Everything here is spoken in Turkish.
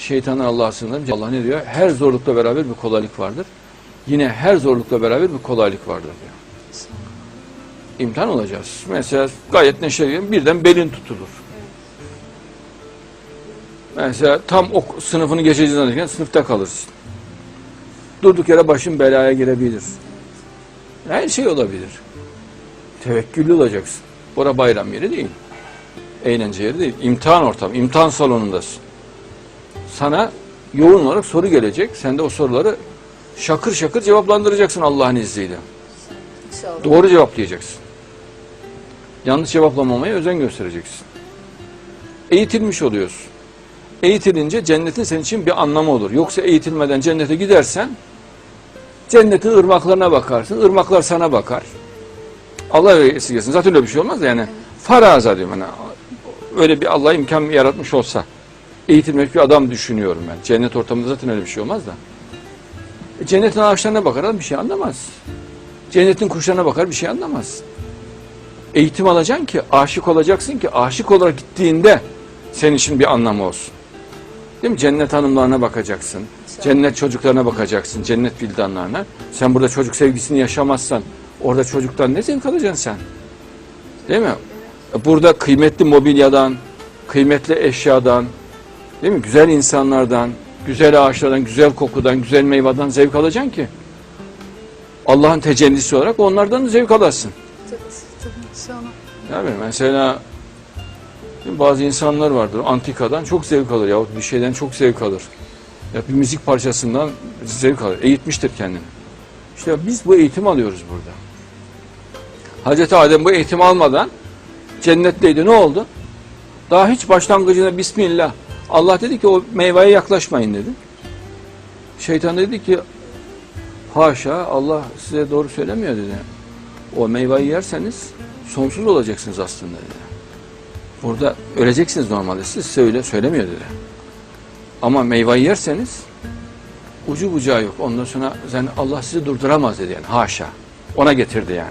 şeytanın Allah'a sığınırım. Allah ne diyor? Her zorlukla beraber bir kolaylık vardır. Yine her zorlukla beraber bir kolaylık vardır diyor. İmtihan olacağız. Mesela gayet neşeliyim birden belin tutulur. Mesela tam o sınıfını geçeceğiz zannederken sınıfta kalırsın. Durduk yere başın belaya girebilir. Her şey olabilir. Tevekküllü olacaksın. Bora bayram yeri değil. Eğlence yeri değil. İmtihan ortamı, imtihan salonundasın. Sana yoğun olarak soru gelecek. Sen de o soruları şakır şakır cevaplandıracaksın Allah'ın izniyle. İnşallah. Doğru cevaplayacaksın. Yanlış cevaplamamaya özen göstereceksin. Eğitilmiş oluyorsun. Eğitilince cennetin senin için bir anlamı olur. Yoksa eğitilmeden cennete gidersen cennetin ırmaklarına bakarsın. Irmaklar sana bakar. Allah esirgesin. Zaten öyle bir şey olmaz da yani. Faraza diyorum hani. Öyle bir Allah imkan yaratmış olsa eğitilmiş bir adam düşünüyorum ben. Cennet ortamında zaten öyle bir şey olmaz da. E, cennetin ağaçlarına bakar adam bir şey anlamaz. Cennetin kuşlarına bakar bir şey anlamaz. Eğitim alacaksın ki aşık olacaksın ki aşık olarak gittiğinde senin için bir anlamı olsun. Değil mi? Cennet hanımlarına bakacaksın. Cennet çocuklarına bakacaksın. Cennet bildanlarına. Sen burada çocuk sevgisini yaşamazsan orada çocuktan ne zevk alacaksın sen? Değil mi? Burada kıymetli mobilyadan, kıymetli eşyadan, değil mi? Güzel insanlardan, güzel ağaçlardan, güzel kokudan, güzel meyveden zevk alacaksın ki Allah'ın tecellisi olarak onlardan da zevk alasın. Yani mesela bazı insanlar vardır antikadan çok zevk alır yahut bir şeyden çok zevk alır. Ya bir müzik parçasından zevk alır. Eğitmiştir kendini. İşte biz bu eğitim alıyoruz burada. Hazreti Adem bu eğitim almadan cennetteydi. Ne oldu? Daha hiç başlangıcında Bismillah. Allah dedi ki o meyveye yaklaşmayın dedi. Şeytan dedi ki haşa Allah size doğru söylemiyor dedi. O meyveyi yerseniz sonsuz olacaksınız aslında dedi. Burada öleceksiniz normalde. Siz söyle, söylemiyor dedi. Ama meyveyi yerseniz ucu bucağı yok. Ondan sonra yani Allah sizi durduramaz dedi yani. Haşa. Ona getirdi yani.